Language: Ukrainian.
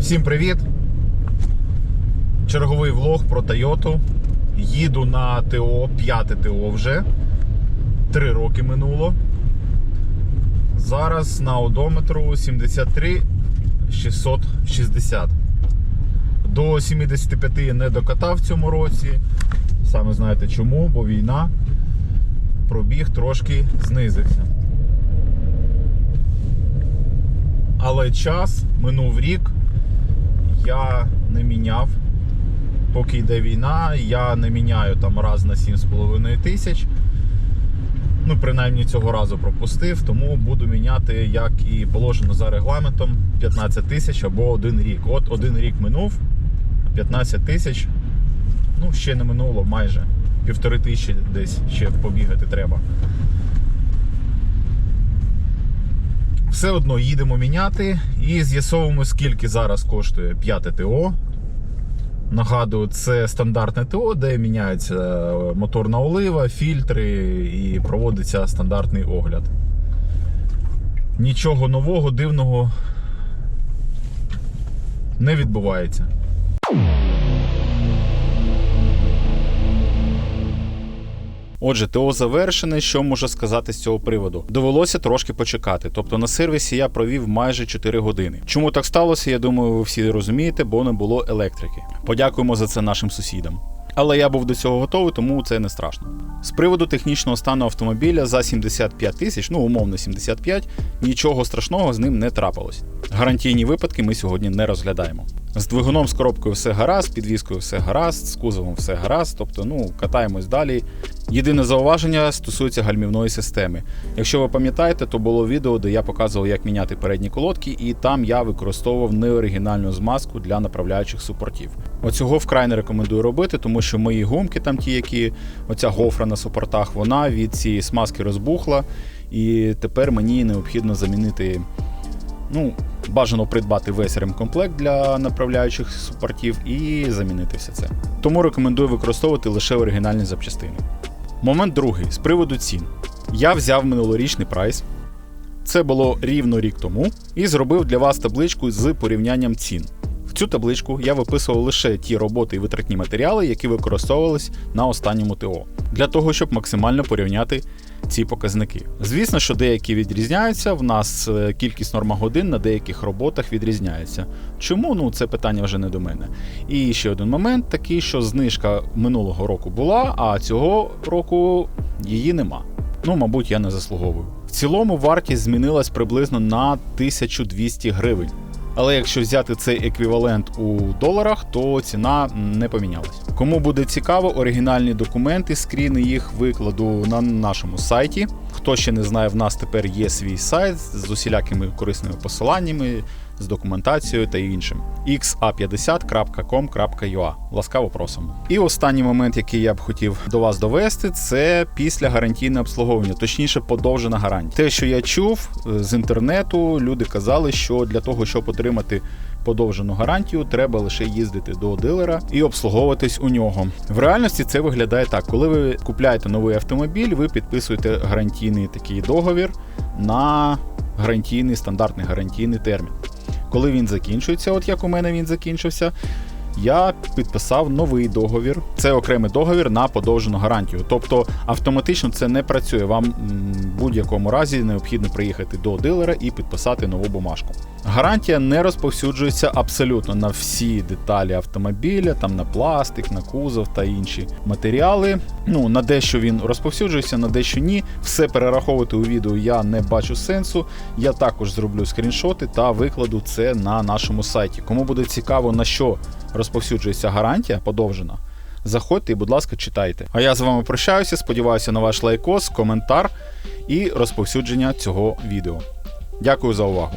Всім привіт! Черговий влог про Тойоту. Їду на ТО, п'яте ТО вже. Три роки минуло. Зараз на одометру 73 660. До 75 не докатав в цьому році. Саме знаєте чому, бо війна. Пробіг трошки знизився. Але час минув рік, я не міняв. Поки йде війна, я не міняю там раз на 7,5 тисяч. Ну, принаймні цього разу пропустив, тому буду міняти, як і положено за регламентом, 15 тисяч або один рік. От один рік минув, 15 тисяч, ну, ще не минуло майже. Півтори тисячі десь ще побігати треба. Все одно їдемо міняти і з'ясовуємо, скільки зараз коштує 5 ТО. Нагадую, це стандартне ТО, де міняється моторна олива, фільтри і проводиться стандартний огляд. Нічого нового, дивного не відбувається. Отже, ТО завершене. Що можу сказати з цього приводу? Довелося трошки почекати. Тобто на сервісі я провів майже 4 години. Чому так сталося? Я думаю, ви всі розумієте, бо не було електрики. Подякуємо за це нашим сусідам. Але я був до цього готовий, тому це не страшно. З приводу технічного стану автомобіля за 75 тисяч, ну умовно 75, нічого страшного з ним не трапилось. Гарантійні випадки ми сьогодні не розглядаємо. З двигуном з коробкою все гаразд, з підвіскою все гаразд, з кузовом все гаразд, тобто ну катаємось далі. Єдине зауваження стосується гальмівної системи. Якщо ви пам'ятаєте, то було відео, де я показував, як міняти передні колодки, і там я використовував неоригінальну змазку для направляючих супортів. Оцього вкрай не рекомендую робити, тому що мої гумки, там ті, які оця гофра на супортах, вона від цієї смазки розбухла, і тепер мені необхідно замінити. Ну, бажано придбати весь ремкомплект для направляючих супортів і замінити все це. Тому рекомендую використовувати лише оригінальні запчастини. Момент другий з приводу цін. Я взяв минулорічний прайс. Це було рівно рік тому, і зробив для вас табличку з порівнянням цін. В цю табличку я виписував лише ті роботи і витратні матеріали, які використовувались на останньому ТО, для того, щоб максимально порівняти ці показники. Звісно, що деякі відрізняються. В нас е, кількість нормагодин на деяких роботах відрізняється. Чому? Ну це питання вже не до мене. І ще один момент такий, що знижка минулого року була, а цього року її нема. Ну, мабуть, я не заслуговую. В цілому вартість змінилась приблизно на 1200 гривень. Але якщо взяти цей еквівалент у доларах, то ціна не помінялась. Кому буде цікаво, оригінальні документи, скріни їх викладу на нашому сайті. Хто ще не знає, в нас тепер є свій сайт з усілякими корисними посиланнями, з документацією та іншим. xa50.com.ua. Ласкаво просимо. І останній момент, який я б хотів до вас довести, це після гарантійне обслуговування, точніше, подовжена гарантія. Те, що я чув е, з інтернету, люди казали, що для того, щоб отримати подовжену гарантію, треба лише їздити до дилера і обслуговуватись у нього. В реальності це виглядає так: коли ви купляєте новий автомобіль, ви підписуєте гарантійний такий договір на гарантійний стандартний гарантійний термін. Коли він закінчується, от як у мене він закінчився, я підписав новий договір. Це окремий договір на подовжену гарантію. Тобто автоматично це не працює. Вам будь-якому разі необхідно приїхати до дилера і підписати нову бумажку. Гарантія не розповсюджується абсолютно на всі деталі автомобіля, там на пластик, на кузов та інші матеріали. Ну на дещо він розповсюджується, на дещо ні. Все перераховувати у відео я не бачу сенсу. Я також зроблю скріншоти та викладу це на нашому сайті. Кому буде цікаво, на що розповсюджується гарантія подовжена. Заходьте і, будь ласка, читайте. А я з вами прощаюся. Сподіваюся на ваш лайкос, коментар і розповсюдження цього відео. Дякую за увагу.